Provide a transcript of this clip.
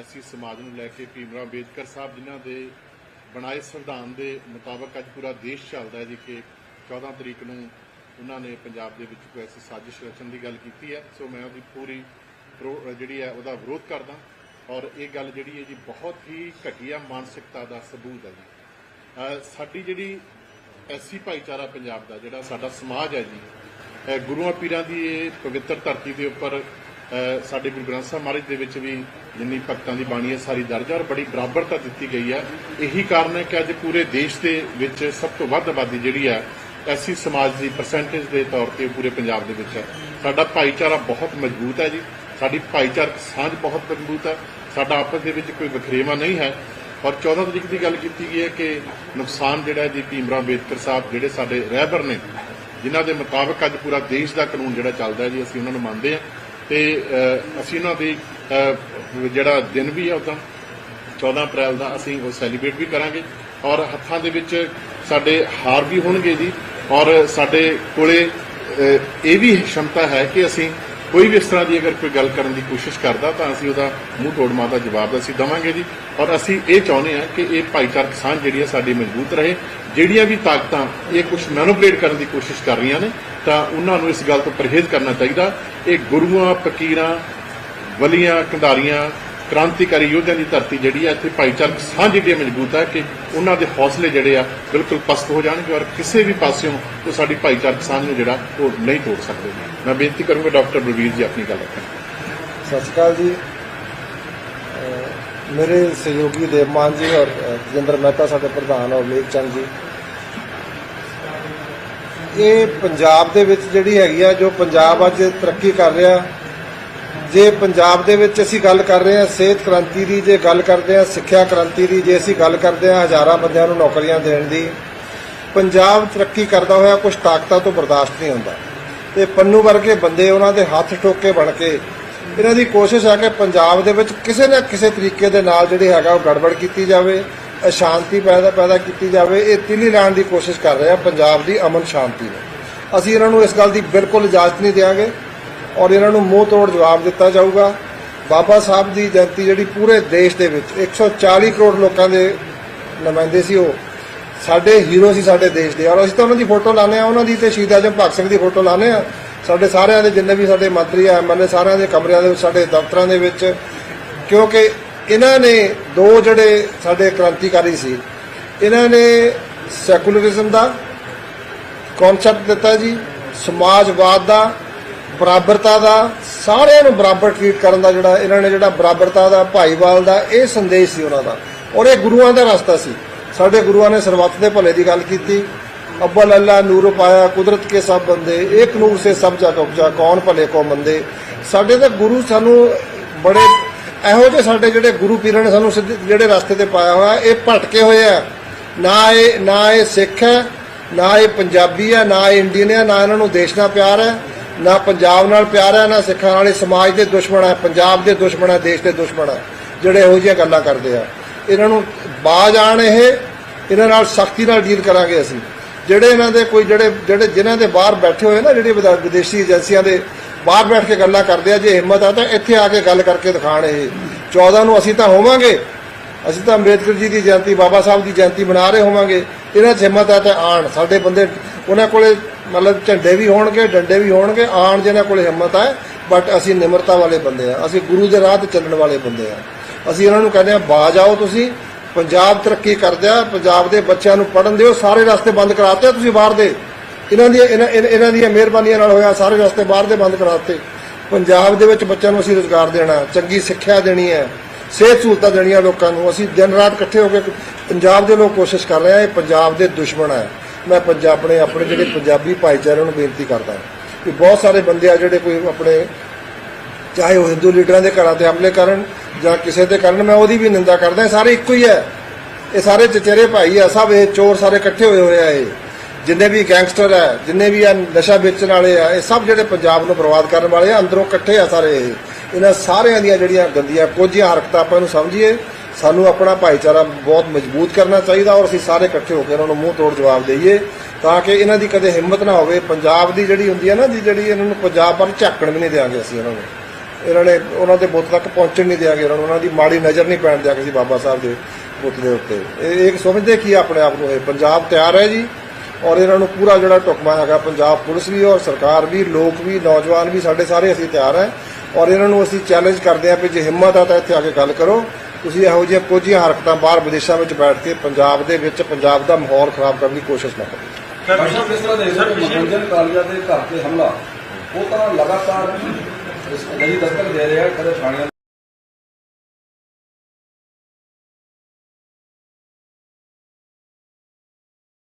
ਐਸੀ ਸਮਾਜ ਨੂੰ ਲੈ ਕੇ ਭੀਮਰਾਵ ਅੰਬੇਦਕਰ ਸਾਹਿਬ, ਜਿਨ੍ਹਾਂ ਦੇ ਬਣਾਏ ਸੰਵਿਧਾਨ ਦੇ ਮੁਤਾਬਕ ਅੱਜ ਪੂਰਾ ਦੇਸ਼ ਚੱਲਦਾ ਹੈ, ਜੀ ਕਿ 14 ਤਰੀਕ ਨੂੰ ਉਹਨਾਂ ਨੇ ਪੰਜਾਬ ਦੇ ਵਿੱਚ ਕੋਈ ਐਸੀ ਸਾਜ਼ਿਸ਼ ਰਚਣ ਦੀ ਗੱਲ ਕੀਤੀ ਹੈ। ਸੋ ਮੈਂ ਉਹਦੀ ਪੂਰੀ ਜਿਹੜੀ ਹੈ, ਉਹਦਾ ਵਿਰੋਧ ਕਰਦਾ ਔਰ ਇਹ ਗੱਲ ਜਿਹੜੀ ਹੈ ਜੀ, ਬਹੁਤ ਹੀ ਘਟੀਆ ਮਾਨਸਿਕਤਾ ਦਾ ਸਬੂਤ ਹੈ ਜੀ। ਸਾਡੀ ਜਿਹੜੀ ਐਸੀ ਭਾਈਚਾਰਾ ਪੰਜਾਬ ਦਾ, ਜਿਹੜਾ ਸਾਡਾ ਸਮਾਜ ਹੈ ਜੀ ਗੁਰੂਆਂ ਪੀਰਾਂ ਦੀ ਇਹ ਪਵਿੱਤਰ ਧਰਤੀ ਦੇ ਉੱਪਰ ਸਾਡੇ ਗੁਰੂ ਗ੍ਰੰਥ ਸਾਹਿਬ ਮਹਾਰਾਜ ਦੇ ਵਿੱਚ ਵੀ ਜਿੰਨੀ ਭਗਤਾਂ ਦੀ ਬਾਣੀ ਹੈ, ਸਾਰੀ ਦਰਜ ਹੈ ਔਰ ਬੜੀ ਬਰਾਬਰਤਾ ਦਿੱਤੀ ਗਈ ਹੈ। ਇਹੀ ਕਾਰਨ ਹੈ ਕਿ ਅੱਜ ਪੂਰੇ ਦੇਸ਼ ਦੇ ਵਿੱਚ ਸਭ ਤੋਂ ਵੱਧ ਆਬਾਦੀ ਜਿਹੜੀ ਹੈ ਐਸੀ ਸਮਾਜ ਦੀ ਪਰਸੈਂਟੇਜ ਦੇ ਤੌਰ ਤੇ ਪੂਰੇ ਪੰਜਾਬ ਦੇ ਵਿੱਚ ਹੈ। ਸਾਡਾ ਭਾਈਚਾਰਾ ਬਹੁਤ ਮਜ਼ਬੂਤ ਹੈ ਜੀ। ਸਾਡੀ ਭਾਈਚਾਰਕ ਸਾਂਝ ਬਹੁਤ ਮਜ਼ਬੂਤ ਹੈ। ਸਾਡਾ ਆਪਸ ਦੇ ਵਿੱਚ ਕੋਈ ਵਖਰੇਵਾ ਨਹੀਂ ਹੈ। ਔਰ 14 ਤਰੀਕ ਦੀ ਗੱਲ ਕੀਤੀ ਗਈ ਹੈ ਕਿ ਨੁਕਸਾਨ ਜਿਹੜਾ ਜੀ ਭੀਮਰਾ ਅੰਬੇਦਕਰ ਸਾਹਿਬ ਜਿਹੜੇ ਸਾਡੇ ਰਹਿਬਰ ਨੇ, ਜਿਨ੍ਹਾਂ ਦੇ ਮੁਤਾਬਕ ਅੱਜ ਪੂਰਾ ਦੇਸ਼ ਦਾ ਕਾਨੂੰਨ ਜਿਹੜਾ ਚੱਲਦਾ ਜੀ, ਅਸੀਂ ਉਹਨਾਂ ਨੂੰ ਮੰਨਦੇ ਹਾਂ। ਤੇ ਅਸੀਂ ਉਹਨਾਂ ਦੀ ਜਿਹੜਾ ਦਿਨ ਵੀ ਹੈ ਉਦੋਂ 14 ਅਪ੍ਰੈਲ ਦਾ ਅਸੀਂ ਉਹ ਸੈਲੀਬ੍ਰੇਟ ਵੀ ਕਰਾਂਗੇ ਔਰ ਹੱਥਾਂ ਦੇ ਵਿੱਚ ਸਾਡੇ ਹਾਰ ਵੀ ਹੋਣਗੇ ਜੀ ਔਰ ਸਾਡੇ ਕੋਲੇ ਇਹ ਵੀ ਸ਼ਮਤਾ ਹੈ ਕਿ ਅਸੀਂ ਕੋਈ ਵੀ ਇਸ ਤਰ੍ਹਾਂ ਦੀ ਅਗਰ ਕੋਈ ਗੱਲ ਕਰਨ ਦੀ ਕੋਸ਼ਿਸ਼ ਕਰਦਾ ਤਾਂ ਅਸੀਂ ਉਹਦਾ ਮੂੰਹ ਤੋੜ ਦਾ ਜਵਾਬ ਅਸੀਂ ਦਵਾਂਗੇ ਜੀ ਔਰ ਅਸੀਂ ਇਹ ਚਾਹੁੰਦੇ ਹਾਂ ਕਿ ਇਹ ਭਾਈਚਾਰਕ ਸਾਂਝ ਜਿਹੜੀ ਹੈ ਸਾਡੀ ਮਜ਼ਬੂਤ ਰਹੇ, ਜਿਹੜੀਆਂ ਵੀ ਤਾਕਤਾਂ ਇਹ ਕੁਝ ਮੈਨੂਪਲੇਟ ਕਰਨ ਦੀ ਕੋਸ਼ਿਸ਼ ਕਰ ਰਹੀਆਂ ਨੇ ਤਾਂ ਉਹਨਾਂ ਨੂੰ ਇਸ ਗੱਲ ਤੋਂ ਪਰਹੇਜ਼ ਕਰਨਾ ਚਾਹੀਦਾ। ਇਹ ਗੁਰੂਆਂ ਫਕੀਰਾਂ ਵਲੀਆਂ ਕੰਧਾਰੀਆਂ ਕ੍ਰਾਂਤੀਕਾਰੀ ਯੋਧਿਆਂ ਦੀ ਧਰਤੀ ਜਿਹੜੀ ਹੈ ਇੱਥੇ ਭਾਈਚਾਰਕ ਸਾਂਝ ਜਿਹੜੀ ਮਜ਼ਬੂਤ ਹੈ ਕਿ ਉਹਨਾਂ ਦੇ ਹੌਸਲੇ ਜਿਹੜੇ ਆ ਬਿਲਕੁਲ ਪਸਤ ਹੋ ਜਾਣਗੇ ਔਰ ਕਿਸੇ ਵੀ ਪਾਸਿਓਂ ਉਹ ਸਾਡੀ ਭਾਈਚਾਰਕ ਸਾਂਝ ਨੂੰ ਜਿਹੜਾ ਉਹ ਨਹੀਂ ਤੋੜ ਸਕਦੇ। ਮੈਂ ਬੇਨਤੀ ਕਰੂੰਗਾ ਡਾਕਟਰ ਬਲਵੀਰ ਜੀ ਆਪਣੀ ਗੱਲ ਰੱਖਣ ਸਤਿ ਸ਼੍ਰੀ ਅਕਾਲ ਜੀ। ਮੇਰੇ ਸਹਿਯੋਗੀ ਦੇਵਮਾਨ ਜੀ ਔਰ ਅਹ, ਮਹਿਤਾ ਸਾਡੇ ਪ੍ਰਧਾਨ ਔਰ ਮੇਕ ਚੰਦ ਜੀ। ਇਹ ਪੰਜਾਬ ਦੇ ਵਿੱਚ ਜਿਹੜੀ ਹੈਗੀ ਆ, ਜੋ ਪੰਜਾਬ ਅੱਜ ਤਰੱਕੀ ਕਰ ਰਿਹਾ, ਜੇ ਪੰਜਾਬ ਦੇ ਵਿੱਚ ਅਸੀਂ ਗੱਲ ਕਰ ਰਹੇ ਹਾਂ ਸਿਹਤ ਕ੍ਰਾਂਤੀ ਦੀ, ਜੇ ਗੱਲ ਕਰਦੇ ਹਾਂ ਸਿੱਖਿਆ ਕ੍ਰਾਂਤੀ ਦੀ, ਜੇ ਅਸੀਂ ਗੱਲ ਕਰਦੇ ਹਾਂ ਹਜ਼ਾਰਾਂ ਬੰਦਿਆਂ ਨੂੰ ਨੌਕਰੀਆਂ ਦੇਣ ਦੀ, ਪੰਜਾਬ ਤਰੱਕੀ ਕਰਦਾ ਹੋਇਆ ਕੁਝ ਤਾਕਤਾਂ ਤੋਂ ਬਰਦਾਸ਼ਤ ਨਹੀਂ ਹੁੰਦਾ। ਤੇ ਪੰਨੂ ਵਰਗੇ ਬੰਦੇ ਉਹਨਾਂ ਦੇ ਹੱਥ ਠੋਕੇ ਬਣ ਕੇ, ਇਹਨਾਂ ਦੀ ਕੋਸ਼ਿਸ਼ ਹੈ ਕਿ ਪੰਜਾਬ ਦੇ ਵਿੱਚ ਕਿਸੇ ਨਾ ਕਿਸੇ ਤਰੀਕੇ ਦੇ ਨਾਲ ਜਿਹੜੀ ਹੈਗਾ ਉਹ ਗੜਬੜ ਕੀਤੀ ਜਾਵੇ। ਅਸ਼ਾਂਤੀ ਪੈਦਾ ਪੈਦਾ ਕੀਤੀ ਜਾਵੇ, ਇਹ ਤਿੱਲੀ ਲਾਉਣ ਦੀ ਕੋਸ਼ਿਸ਼ ਕਰ ਰਹੇ ਆ, ਪੰਜਾਬ ਦੀ ਅਮਨ ਸ਼ਾਂਤੀ ਨੂੰ ਅਸੀਂ ਇਹਨਾਂ ਨੂੰ ਇਸ ਗੱਲ ਦੀ ਬਿਲਕੁਲ ਇਜਾਜ਼ਤ ਨਹੀਂ ਦੇਵਾਂਗੇ ਔਰ ਇਹਨਾਂ ਨੂੰ ਮੂੰਹ ਤੋੜ ਜਵਾਬ ਦਿੱਤਾ ਜਾਊਗਾ। ਬਾਬਾ ਸਾਹਿਬ ਦੀ ਜਯੰਤੀ ਜਿਹੜੀ ਪੂਰੇ ਦੇਸ਼ ਦੇ ਵਿੱਚ 140 ਕਰੋੜ ਲੋਕਾਂ ਦੇ ਨੁਮਾਇੰਦੇ ਸੀ ਉਹ, ਸਾਡੇ ਹੀਰੋ ਸੀ ਸਾਡੇ ਦੇਸ਼ ਦੇ। ਔਰ ਅਸੀਂ ਤਾਂ ਉਹਨਾਂ ਦੀ ਫੋਟੋ ਲਾਣੇ ਆ ਉਹਨਾਂ ਦੀ ਤੇ ਸ਼ਹੀਦ ਆਜਮ ਭਗਤ ਸਿੰਘ ਦੀ ਫੋਟੋ ਲਾਣੇ ਆ ਸਾਡੇ ਸਾਰਿਆਂ ਦੇ ਜਿੰਨੇ ਵੀ ਸਾਡੇ ਮੰਤਰੀ ਆ ਐਮਐਲਏ ਸਾਰਿਆਂ ਦੇ ਕਮਰਿਆਂ ਦੇ ਵਿੱਚ, ਸਾਡੇ ਦਫ਼ਤਰਾਂ ਦੇ ਵਿੱਚ, ਕਿਉਂਕਿ ਇਹਨਾਂ ਨੇ ਦੋ ਜਿਹੜੇ ਸਾਡੇ ਕ੍ਰਾਂਤੀਕਾਰੀ ਸੀ, ਇਹਨਾਂ ਨੇ ਸੈਕੂਲਰਿਜ਼ਮ ਦਾ ਕਨਸੈਪਟ ਦਿੱਤਾ ਜੀ, ਸਮਾਜਵਾਦ ਦਾ, ਬਰਾਬਰਤਾ ਦਾ, ਸਾਰਿਆਂ ਨੂੰ ਬਰਾਬਰ ਟ੍ਰੀਟ ਕਰਨ ਦਾ ਜਿਹੜਾ, ਇਹਨਾਂ ਨੇ ਜਿਹੜਾ ਬਰਾਬਰਤਾ ਦਾ, ਭਾਈਵਾਲ ਦਾ, ਇਹ ਸੰਦੇਸ਼ ਸੀ ਉਹਨਾਂ ਦਾ। ਔਰ ਇਹ ਗੁਰੂਆਂ ਦਾ ਰਸਤਾ ਸੀ। ਸਾਡੇ ਗੁਰੂਆਂ ਨੇ ਸਰਬੱਤ ਦੇ ਭਲੇ ਦੀ ਗੱਲ ਕੀਤੀ। ਅਬਲ ਅੱਲਾ ਨੂਰ ਪਾਇਆ, ਕੁਦਰਤ ਕੇ ਸਭ ਬੰਦੇ ਇੱਕ ਨੂਰ ਸੇ ਸਭ ਜਗ ਉਪਜਾ, ਕੌਣ ਭਲੇ ਕੋ ਮੰਦੇ। ਸਾਡੇ ਤਾਂ ਗੁਰੂ ਸਾਨੂੰ ਬੜੇ ਇਹੋ ਜਿਹੇ ਸਾਡੇ ਜਿਹੜੇ ਗੁਰੂ ਪੀਰਾਂ ਨੇ ਸਾਨੂੰ ਸਿੱਧੇ ਜਿਹੜੇ ਰਸਤੇ ਤੇ ਪਾਇਆ ਹੋਇਆ, ਇਹ ਭਟਕੇ ਹੋਏ ਆ। ਨਾ ਇਹ ਨਾ ਇਹ ਸਿੱਖ ਹੈ, ਨਾ ਇਹ ਪੰਜਾਬੀ ਹੈ, ਨਾ ਇਹ ਇੰਡੀਅਨ ਹੈ, ਨਾ ਇਹਨਾਂ ਨੂੰ ਦੇਸ਼ ਨਾਲ ਪਿਆਰ ਹੈ, ਨਾ ਪੰਜਾਬ ਨਾਲ ਪਿਆਰ ਹੈ, ਨਾ ਸਿੱਖਾਂ ਨਾਲ। ਇਹ ਸਮਾਜ ਦੇ ਦੁਸ਼ਮਣ ਹੈ, ਪੰਜਾਬ ਦੇ ਦੁਸ਼ਮਣ ਹੈ, ਦੇਸ਼ ਦੇ ਦੁਸ਼ਮਣ ਹੈ, ਜਿਹੜੇ ਇਹੋ ਜਿਹੀਆਂ ਗੱਲਾਂ ਕਰਦੇ ਆ। ਇਹਨਾਂ ਨੂੰ ਬਾਜ ਆਣ ਇਹ, ਇਹਨਾਂ ਨਾਲ ਸਖਤੀ ਨਾਲ ਡੀਲ ਕਰਾਂਗੇ ਅਸੀਂ। ਜਿਹੜੇ ਇਹਨਾਂ ਦੇ ਕੋਈ, ਜਿਹੜੇ ਜਿਹੜੇ, ਜਿਨ੍ਹਾਂ ਦੇ ਬਾਹਰ ਬੈਠੇ ਹੋਏ ਨਾ, ਜਿਹੜੇ ਵਿਦੇਸ਼ੀ ਏਜੰਸੀਆਂ ਦੇ ਬਾਹਰ ਬੈਠ ਕੇ ਗੱਲਾਂ ਕਰਦੇ ਆ, ਜੇ ਹਿੰਮਤ ਆ ਤਾਂ ਇੱਥੇ ਆ ਕੇ ਗੱਲ ਕਰਕੇ ਦਿਖਾਣ ਇਹ। 14 ਨੂੰ ਅਸੀਂ ਤਾਂ ਹੋਵਾਂਗੇ। ਅਸੀਂ ਤਾਂ ਅੰਬੇਦਕਰ ਜੀ ਦੀ ਜਯੰਤੀ, ਬਾਬਾ ਸਾਹਿਬ ਦੀ ਜਯੰਤੀ ਮਨਾ ਰਹੇ ਹੋਵਾਂਗੇ। ਇਹਨਾਂ 'ਚ ਹਿੰਮਤ ਆ ਤਾਂ ਆਣ। ਸਾਡੇ ਬੰਦੇ, ਉਹਨਾਂ ਕੋਲੇ ਮਤਲਬ ਝੰਡੇ ਵੀ ਹੋਣਗੇ, ਡੰਡੇ ਵੀ ਹੋਣਗੇ, ਆਣ ਜਿਹਨਾਂ ਕੋਲੇ ਹਿੰਮਤ ਹੈ ਬਟ ਅਸੀਂ ਨਿਮਰਤਾ ਵਾਲੇ ਬੰਦੇ ਆ। ਅਸੀਂ ਗੁਰੂ ਦੇ ਰਾਹ ਤੇ ਚੱਲਣ ਵਾਲੇ ਬੰਦੇ ਆ। ਅਸੀਂ ਇਹਨਾਂ ਨੂੰ ਕਹਿੰਦੇ ਆ, ਬਾਜ ਆਓ ਤੁਸੀਂ। ਪੰਜਾਬ ਤਰੱਕੀ ਕਰਦਿਆ ਪੰਜਾਬ ਦੇ ਬੱਚਿਆਂ ਨੂੰ ਪੜਨ ਦਿਓ। ਸਾਰੇ ਰਸਤੇ ਬੰਦ ਕਰਾਤੇ ਆ ਤੁਸੀਂ ਬਾਹਰ ਦੇ। ਇਹਨਾਂ ਦੀਆਂ ਇਹਨਾਂ ਇਹਨਾਂ- ਦੀਆਂ ਮਿਹਰਬਾਨੀਆਂ ਨਾਲ ਹੋਇਆ, ਸਾਰੇ ਰਸਤੇ ਬਾਹਰ ਦੇ ਬੰਦ ਕਰਾਤੇ। ਪੰਜਾਬ ਦੇ ਵਿੱਚ ਬੱਚਿਆਂ ਨੂੰ ਅਸੀਂ ਰੋਜ਼ਗਾਰ ਦੇਣਾ, ਚੰਗੀ ਸਿੱਖਿਆ ਦੇਣੀ ਹੈ, ਸਿਹਤ ਸਹੂਲਤਾਂ ਦੇਣੀਆਂ ਲੋਕਾਂ ਨੂੰ। ਅਸੀਂ ਦਿਨ ਰਾਤ ਇਕੱਠੇ ਹੋ ਕੇ ਪੰਜਾਬ ਦੇ ਲੋਕ ਕੋਸ਼ਿਸ਼ ਕਰ ਰਹੇ ਆ, ਇਹ ਪੰਜਾਬ ਦੇ ਦੁਸ਼ਮਣ ਹੈ। ਮੈਂ ਪੰਜਾਬ ਆਪਣੇ ਆਪਣੇ ਜਿਹੜੇ ਪੰਜਾਬੀ ਭਾਈਚਾਰੇ ਨੂੰ ਬੇਨਤੀ ਕਰਦਾ ਕਿ ਬਹੁਤ ਸਾਰੇ ਬੰਦੇ ਆ ਜਿਹੜੇ ਕੋਈ ਆਪਣੇ ਚਾਹੇ ਉਹ ਹਿੰਦੂ ਲੀਡਰਾਂ ਦੇ ਘਰਾਂ ਤੇ ਹਮਲੇ ਕਰਨ ਜਾਂ ਕਿਸੇ ਦੇ ਕਰਨ, ਮੈਂ ਉਹਦੀ ਵੀ ਨਿੰਦਾ ਕਰਦਾ। ਇਹ ਸਾਰੇ ਇੱਕੋ ਹੀ ਹੈ। ਇਹ ਸਾਰੇ ਚਚੇਰੇ ਭਾਈ ਆ, ਸਭ ਇਹ ਚੋਰ ਸਾਰੇ ਇਕੱਠੇ ਹੋਏ ਹੋਏ ਆ ਇਹ। ਜਿੰਨੇ ਵੀ ਗੈਂਗਸਟਰ ਹੈ, ਜਿੰਨੇ ਵੀ ਆ ਨਸ਼ਾ ਵੇਚਣ ਵਾਲੇ ਆ, ਇਹ ਸਭ ਜਿਹੜੇ ਪੰਜਾਬ ਨੂੰ ਬਰਬਾਦ ਕਰਨ ਵਾਲੇ ਆ, ਅੰਦਰੋਂ ਇਕੱਠੇ ਆ ਸਾਰੇ ਇਹ। ਇਹਨਾਂ ਸਾਰਿਆਂ ਦੀਆਂ ਜਿਹੜੀਆਂ ਗੰਦੀਆਂ ਕੋਝੀਆਂ ਹਰਕਤਾਂ ਆਪਾਂ ਨੂੰ ਸਮਝੀਏ, ਸਾਨੂੰ ਆਪਣਾ ਭਾਈਚਾਰਾ ਬਹੁਤ ਮਜ਼ਬੂਤ ਕਰਨਾ ਚਾਹੀਦਾ ਔਰ ਅਸੀਂ ਸਾਰੇ ਇਕੱਠੇ ਹੋ ਕੇ ਇਹਨਾਂ ਨੂੰ ਮੂੰਹ ਤੋੜ ਜਵਾਬ ਦੇਈਏ, ਤਾਂ ਕਿ ਇਹਨਾਂ ਦੀ ਕਦੇ ਹਿੰਮਤ ਨਾ ਹੋਵੇ। ਪੰਜਾਬ ਦੀ ਜਿਹੜੀ ਹੁੰਦੀ ਹੈ ਨਾ ਜਿਹੜੀ ਇਹਨਾਂ ਨੂੰ ਪੰਜਾਬ ਵੱਲ ਝਾਕਣ ਵੀ ਨਹੀਂ ਦੇਵਾਂਗੇ ਅਸੀਂ ਇਹਨਾਂ ਨੂੰ। ਇਹਨਾਂ ਨੇ ਉਹਨਾਂ ਦੇ ਬੁੱਤ ਤੱਕ ਪਹੁੰਚਣ ਨਹੀਂ ਦਿਆਂਗੇ ਇਹਨਾਂ ਨੂੰ। ਉਹਨਾਂ ਦੀ ਮਾੜੀ ਨਜ਼ਰ ਨਹੀਂ ਪੈਣ ਦਿਆਂਗੇ ਸੀ ਬਾਬਾ ਸਾਹਿਬ ਦੇ ਬੁੱਤ ਦੇ ਉੱਤੇ। ਇਹ ਇਹ ਸਮਝਦੇ ਕੀ ਆ ਆਪਣੇ ਆਪ ਨੂੰ ਇਹ? ਪੰਜਾਬ ਤਿਆਰ ਹੈ ਜੀ। ਔਰ ਇਹਨਾਂ ਨੂੰ ਪੂਰਾ ਜਿਹੜਾ ਟੁਕਮਾ ਹੈਗਾ ਪੰਜਾਬ ਪੁਲਿਸ ਵੀ ਔਰ ਸਰਕਾਰ ਵੀ ਲੋਕ ਵੀ ਨੌਜਵਾਨ ਵੀ ਸਾਡੇ ਸਾਰੇ ਅਸੀਂ ਤਿਆਰ ਹੈ। ਔਰ ਇਹਨਾਂ ਨੂੰ ਅਸੀਂ ਚੈਲੰਜ ਕਰਦੇ ਹਾਂ ਕਿ ਜੇ ਹਿੰਮਤ ਆ ਤਾਂ ਇੱਥੇ ਆ ਕੇ ਗੱਲ ਕਰੋ। ਤੁਸੀਂ ਇਹੋ ਜਿਹੀਆਂ ਕੁਝੀਆਂ ਹਰਕਤਾਂ ਬਾਹਰ ਵਿਦੇਸ਼ਾਂ ਵਿੱਚ ਬੈਠ ਕੇ ਪੰਜਾਬ ਦੇ ਵਿੱਚ ਪੰਜਾਬ ਦਾ ਮਾਹੌਲ ਖਰਾਬ ਕਰਨ ਦੀ ਕੋਸ਼ਿਸ਼ ਨਾ ਕਰੋ। ਡਾਕਟਰ ਸਾਹਿਬ ਕਿਸ ਤਰ੍ਹਾਂ ਦੇਖਦੇ ਹੋ ਕਿ ਮਨੋਰੰਜਨ ਕਾਲਜਾ ਦੇ ਘਰ ਤੇ ਹਮਲਾ ਉਹ ਤਾਂ ਲਗਾਤਾਰ ਇਸ ਨਹੀਂ ਦਸਤਕ ਦੇ ਰਿਹਾ ਕਦੇ ਥਾਣਿਆਂ